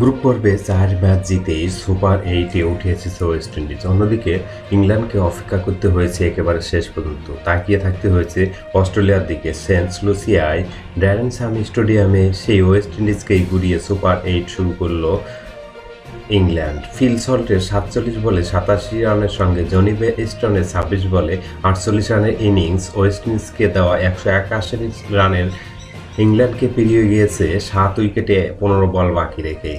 Group পর্বে চার match জিতে সুপার এইটে উঠে এসেছে ওয়েস্ট ইন্ডিজ অন্যদিকে ইংল্যান্ডকে অপেক্ষা করতে হয়েছে একেবারে শেষ পর্যন্ত। তাকিয়ে থাকতে হয়েছে অস্ট্রেলিয়ার দিকে। সেন্ট লুসিয়ায় ড্যারেন সামি স্টেডিয়ামে সেই ওয়েস্ট ইন্ডিজকেই গুড়িয়ে সুপার এইট শুরু করল ইংল্যান্ড। ফিল সল্টের সাতচল্লিশ বলে সাতাশি রানের সঙ্গে জনিবে স্টোনের ছাব্বিশ বলে আটচল্লিশ রানের ইনিংস ওয়েস্ট ইন্ডিজকে দেওয়া একশো একাশি রানের ইংল্যান্ডকে পেরিয়ে গিয়েছে সাত উইকেটে পনেরো বল বাকি রেখে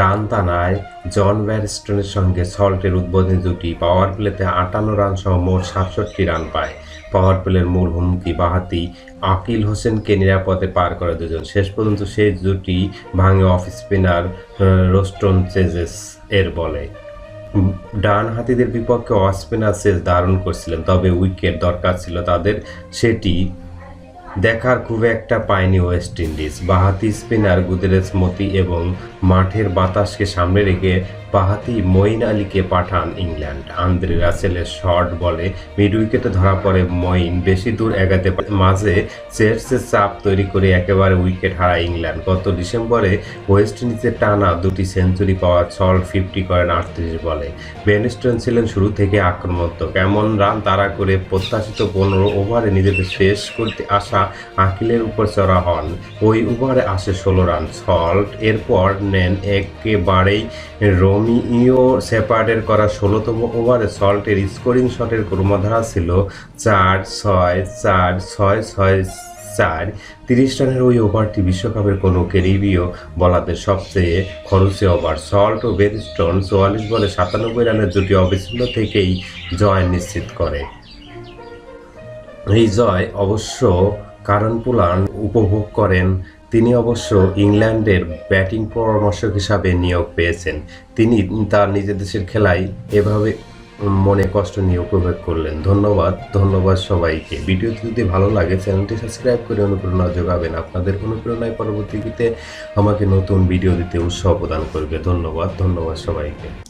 রান টানায় জন ব্যারিস্টনের সঙ্গে সল্টের উদ্বোধনী জুটি পাওয়ার প্লেতে আটান্ন রান সহ মোট সাতষট্টি রান পায়। পাওয়ার প্লের মূল হুমকি বাহাতি আকিল হোসেনকে নিরাপদে পার করে দুজন। শেষ পর্যন্ত সেই জুটি ভাঙে অফ স্পিনার রোস্টন চেজেস এর বলে। ডান হাতিদের বিপক্ষে অফ স্পিনার চেজ দারুণ করছিলেন, তবে উইকেট দরকার ছিল তাদের। সেটি দেখার খুব একটা পায়নি ওয়েস্ট ইন্ডিজ। বাহাতি স্পিনার গুদেরেস মতি এবং মাঠের বাতাসকে সামনে রেখে বাহাতি মঈন আলীকে পাঠান ইংল্যান্ড। আন্দ্রে রাসেলের শর্ট বলে মিড উইকেটে ধরা পড়ে মঈন। বেশি দূর এগাতে পারে মাঝে চেয়ার্সের চাপ তৈরি করে একেবারে উইকেট হারায় ইংল্যান্ড। গত ডিসেম্বরে ওয়েস্ট ইন্ডিজের টানা দুটি সেঞ্চুরি পাওয়া ছল ফিফটি করেন আটত্রিশ বলে। বেনস্টন ছিলেন শুরু থেকে আক্রমণাত্মক। এমন রান তারা করে প্রত্যাশিত পনেরো ওভারে নিজেদের শেষ করতে আসা আকিলের উপর চড়া হন। ওই ওভারে আসে ষোলো রান সল্ট এরপর নেন একেবারেই রোমিও সেপার্ডের করা ষোলোতম ওভারে সল্টের স্কোরিং শটের ক্রমধারা ছিল চার ছয় চার ছয় ছয় চার। তিরিশ রানের ওই ওভারটি বিশ্বকাপের কোনো ক্যারিবীয় বলাদের সবচেয়ে খরচে ওভার। সল্ট ও বেরিস্টন চুয়াল্লিশ বলে সাতানব্বই রানের জুটি অবিচ্ছিন্ন থেকেই জয় নিশ্চিত করে। এই জয় অবশ্য কারণ পুলান উপভোগ করেন। তিনি অবশ্য ইংল্যান্ডের ব্যাটিং পরামর্শক হিসাবে নিয়োগ পেয়েছেন। তিনি তার নিজের দেশের খেলায় এভাবে মনে কষ্ট নিয়ে উপভোগ করলেন। ধন্যবাদ ধন্যবাদ সবাইকে। ভিডিওটি যদি ভালো লাগে, চ্যানেলটি সাবস্ক্রাইব করে অনুপ্রেরণা যোগাবেন। আপনাদের অনুপ্রেরণায় পরবর্তীতে আমাকে নতুন ভিডিও দিতে উৎসাহ প্রদান করবে। ধন্যবাদ ধন্যবাদ সবাইকে।